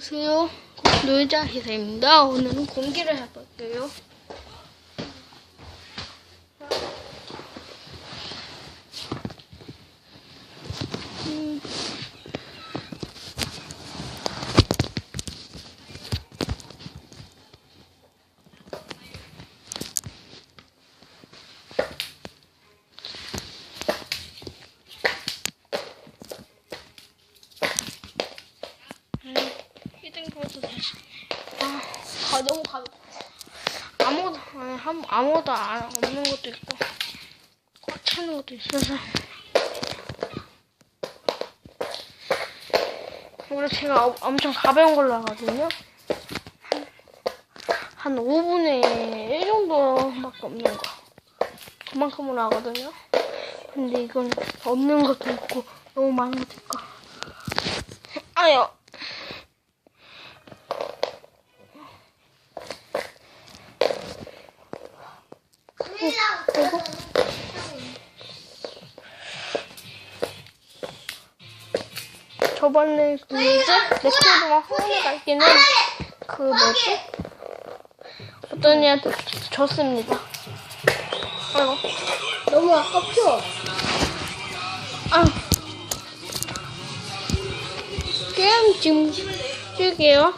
안녕하세요. 놀자 희사입니다. 오늘은 공기를 해볼게요. 음. 히 든크로도 다시. 아, 가, 너무 가볍다. 아무것도, 아니, 한, 아무것도 안, 없는 것도 있고, 꽉 차는 것도 있어서. 원래 제가 어- 엄청 가벼운 걸로 하거든요. 한, 한 5분의 1 정도밖에 없는 거. 그만큼으로 하거든요. 근데 이건 없는 것도 있고, 너무 많은 것도 있고. 아유. 그리고 저번에 그 뭐지? 레코드만 화면에 갈 때는 그 뭐지? 어떤 애한테 졌습니다. 아이고. 너무 아깝죠? 아. 게임 지금 찍게요.